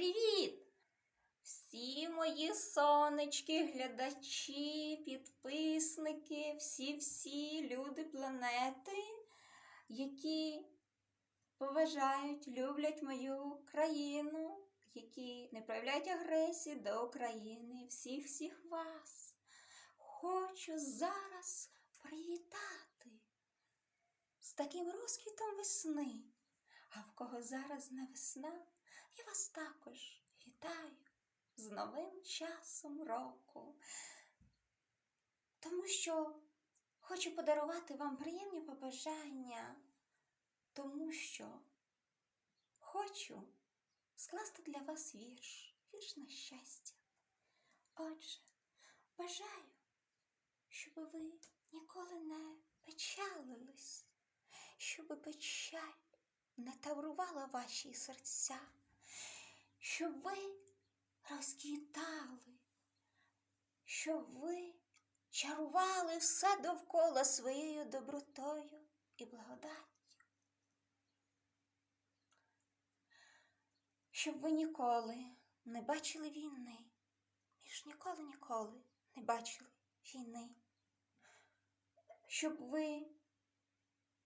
Привіт! Всі мої сонечки, глядачі, підписники, всі-всі люди планети, які поважають, люблять мою країну, які не проявляють агресії до України, всіх-всіх вас. Хочу зараз привітати з таким розквітом весни. А в кого зараз не весна, я вас також вітаю з новим часом року. Тому що хочу подарувати вам приємні побажання, тому що хочу скласти для вас вірш, вірш на щастя. Отже, бажаю, щоб ви ніколи не печалились, щоб печаль не таврувала ваші серця, щоб ви розквітали, щоб ви чарували все довкола своєю добротою і благодаттю. Щоб ви ніколи не бачили війни, між ніколи ніколи не бачили війни, щоб ви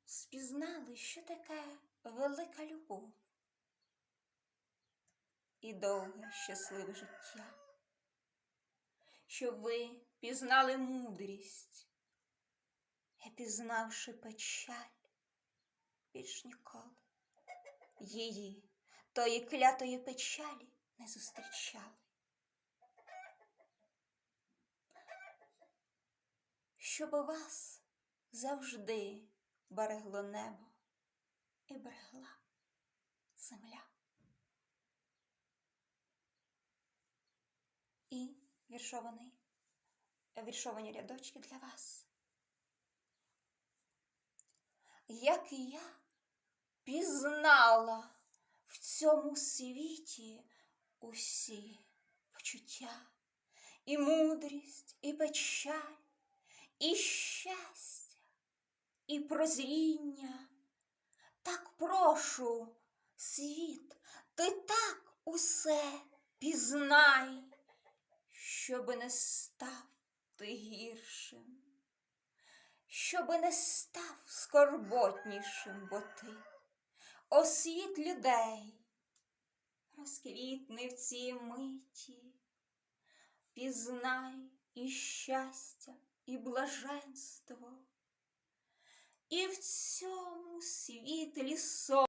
спізнали, що таке велика любов і довге щасливе життя, щоб ви пізнали мудрість і пізнавши печаль, більш ніколи її, тої клятої печалі не зустрічали. Щоб вас завжди берегло небо і берегла земля. І віршований, віршовані рядочки для вас. Як і я пізнала в цьому світі усі почуття, і мудрість, і печаль, і щастя, і прозріння. Так прошу, світ, ти так усе пізнай, щоби не став ти гіршим, щоби не став скорботнішим, бо ти освіт людей розквітни в цій миті, пізнай і щастя, і блаженство. І в цьому світлі сон.